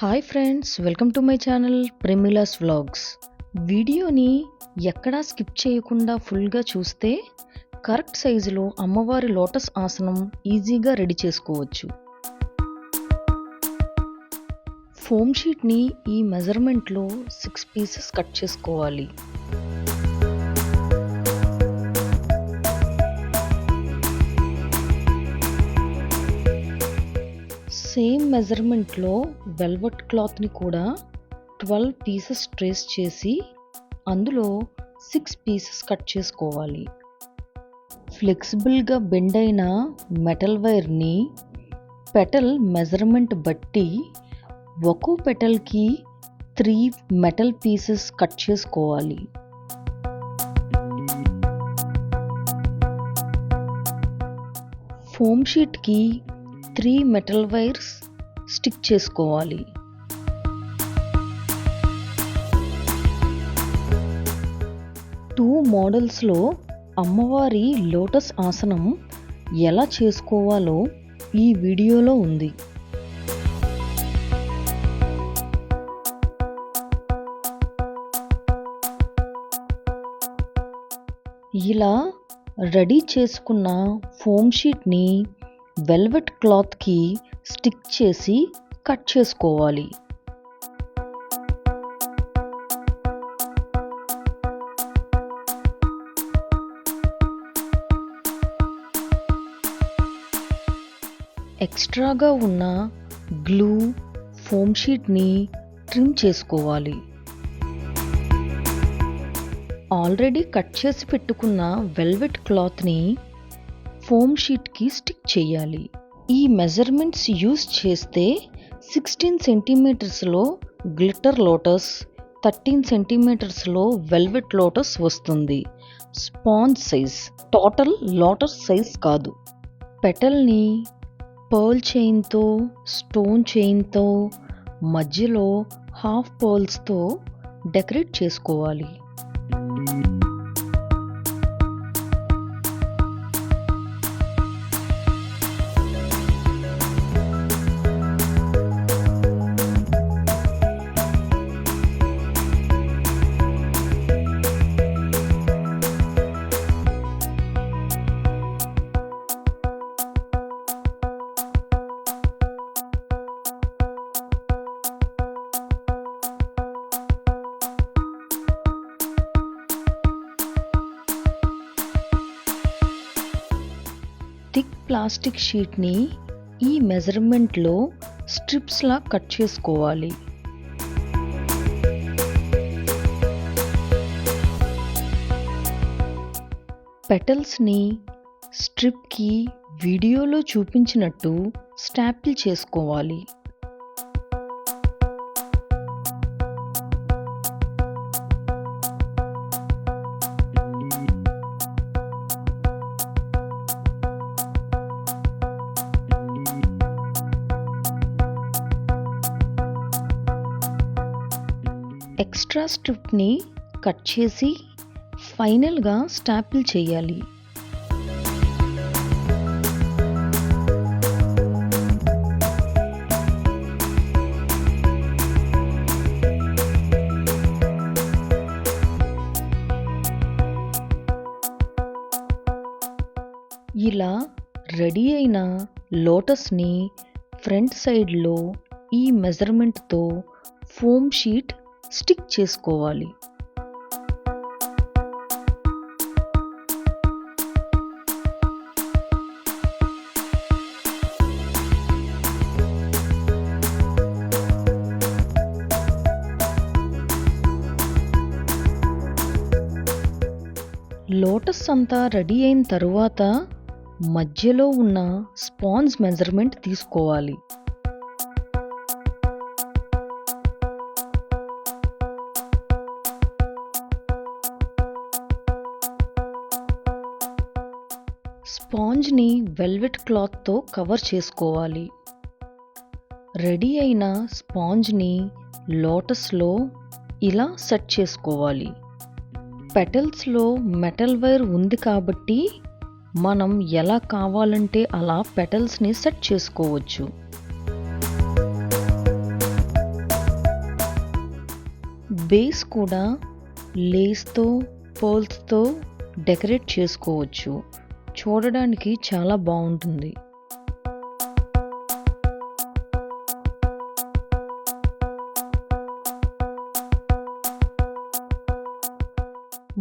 Hi friends welcome to my channel Premila's vlogs వీడియోని ఎక్కడా skip చేయకుండా ఫుల్గా చూస్తే కరెక్ట్ సైజులో అమ్మవారి లోటస్ ఆసనం ఈజీగా రెడీ చేసుకోవచ్చు. ఫోమ్ షీట్ని ఈ మెజర్మెంట్లో సిక్స్ పీసెస్ కట్ చేసుకోవాలి. మెజర్మెంట్లో వెల్వెట్ క్లాత్ని కూడా ట్వెల్వ్ పీసెస్ ట్రేస్ చేసి అందులో సిక్స్ పీసెస్ కట్ చేసుకోవాలి. ఫ్లెక్సిబుల్గా బెండ్ అయిన మెటల్ వైర్ని పెటల్ మెజర్మెంట్ బట్టి ఒక్కో పెటల్కి త్రీ మెటల్ పీసెస్ కట్ చేసుకోవాలి. ఫోమ్ షీట్కి త్రీ మెటల్ వైర్స్ స్టిక్ చేసుకోవాలి. టూ మోడల్స్లో అమ్మవారి లోటస్ ఆసనం ఎలా చేసుకోవాలో ఈ వీడియోలో ఉంది. ఇలా రెడీ చేసుకున్న ఫోమ్ షీట్ని వెల్వెట్ క్లాత్కి స్టిక్ చేసి కట్ చేసుకోవాలి. ఎక్స్ట్రాగా ఉన్న గ్లూ ఫోమ్ షీట్ని ట్రిమ్ చేసుకోవాలి. ఆల్రెడీ కట్ చేసి పెట్టుకున్న వెల్వెట్ క్లాత్ని ఫోమ్ షీట్కి స్టిక్ చేయాలి. ఈ మెజర్మెంట్స్ యూస్ చేస్తే సిక్స్టీన్ సెంటీమీటర్స్లో గ్లిటర్ లోటస్ థర్టీన్ సెంటీమీటర్స్లో వెల్వెట్ లోటస్ వస్తుంది. Sponge size total lotus size కాదు. పెటల్ని పర్ల్ చైన్తో స్టోన్ చైన్తో మధ్యలో హాఫ్ పర్ల్స్తో డెకరేట్ చేసుకోవాలి. థిక్ ప్లాస్టిక్ షీట్ని ఈ మెజర్మెంట్లో స్ట్రిప్స్లా కట్ చేసుకోవాలి. పెటల్స్ని స్ట్రిప్కి వీడియోలో చూపించినట్టు స్టాపిల్ చేసుకోవాలి. ఎక్స్ట్రా స్ట్రిప్ని కట్ చేసి ఫైనల్గా స్టాపిల్ చేయాలి. ఇలా రెడీ అయిన లోటస్ని ఫ్రంట్ సైడ్లో ఈ మెజర్మెంట్తో ఫోమ్ షీట్ స్టిక్ చేసుకోవాలి. లోటస్ అంతా రెడీ అయిన తరువాత మధ్యలో ఉన్న స్పాంజ్ మెజర్మెంట్ తీసుకోవాలి. స్పాంజ్ని వెల్వెట్ క్లాత్తో కవర్ చేసుకోవాలి. రెడీ అయిన స్పాంజ్ని లోటస్లో ఇలా సెట్ చేసుకోవాలి. పెటల్స్లో మెటల్ వైర్ ఉంది కాబట్టి మనం ఎలా కావాలంటే అలా పెటల్స్ని సెట్ చేసుకోవచ్చు. బేస్ కూడా లేస్తో పర్ల్స్తో డెకరేట్ చేసుకోవచ్చు. చూడడానికి చాలా బాగుంటుంది.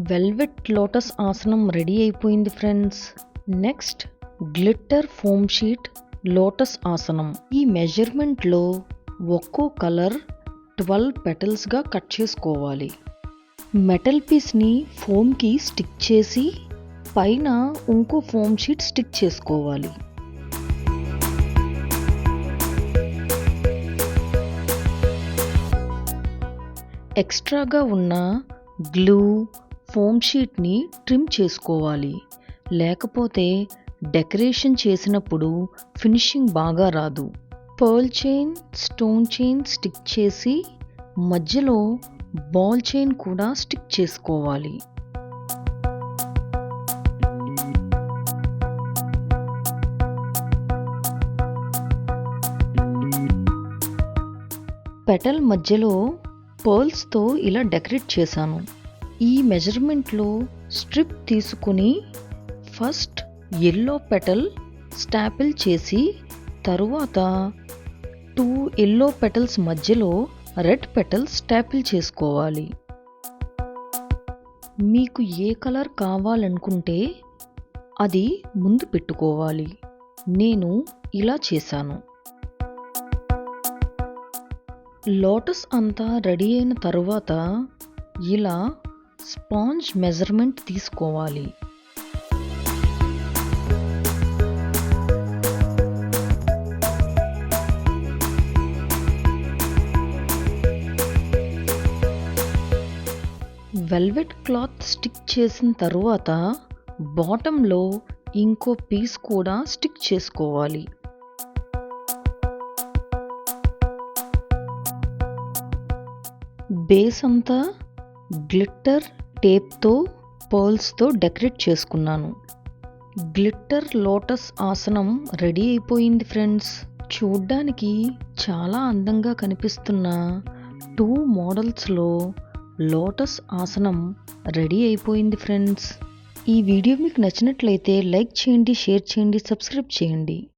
వెల్వెట్ లోటస్ ఆసనం రెడీ అయిపోయింది friends. Next glitter foam sheet lotus ఆసనం. ఈ మెజర్మెంట్లో ఒక్కో కలర్ ట్వెల్వ్ పెటల్స్గా కట్ చేసుకోవాలి. మెటల్ పీస్ని ఫోమ్కి స్టిక్ చేసి పైన ఇంకో ఫోమ్ షీట్ స్టిక్ చేసుకోవాలి. ఎక్స్ట్రాగా ఉన్న గ్లూ ఫోమ్ షీట్ని ట్రిమ్ చేసుకోవాలి. లేకపోతే డెకరేషన్ చేసినప్పుడు ఫినిషింగ్ బాగా రాదు. Pearl chain stone chain stick చేసి మధ్యలో బాల్ చైన్ కూడా స్టిక్ చేసుకోవాలి. పెటల్ మధ్యలో పర్ల్స్తో ఇలా డెకరేట్ చేశాను. ఈ మెజర్మెంట్లో స్ట్రిప్ తీసుకుని ఫస్ట్ ఎల్లో పెటల్ స్టాపిల్ చేసి తరువాత టూ ఎల్లో పెటల్స్ మధ్యలో రెడ్ పెటల్ స్టాపిల్ చేసుకోవాలి. మీకు ఏ కలర్ కావాలనుకుంటే అది ముందు పెట్టుకోవాలి. నేను ఇలా చేశాను. లోటస్ అంతా రెడీ అయిన తరువాత ఇలా స్పాంజ్ మెజర్మెంట్ తీసుకోవాలి. వెల్వెట్ క్లాత్ స్టిక్ చేసిన తరువాత బాటంలో ఇంకో పీస్ కూడా స్టిక్ చేసుకోవాలి. బేస్ అంతా గ్లిట్టర్ టేప్తో పర్ల్స్తో డెకరేట్ చేసుకున్నాను. గ్లిట్టర్ లోటస్ ఆసనం రెడీ అయిపోయింది ఫ్రెండ్స్. చూడ్డానికి చాలా అందంగా కనిపిస్తున్న టూ మోడల్స్లో లోటస్ ఆసనం రెడీ అయిపోయింది ఫ్రెండ్స్. ఈ వీడియో మీకు నచ్చినట్లయితే లైక్ చేయండి షేర్ చేయండి సబ్స్క్రైబ్ చేయండి.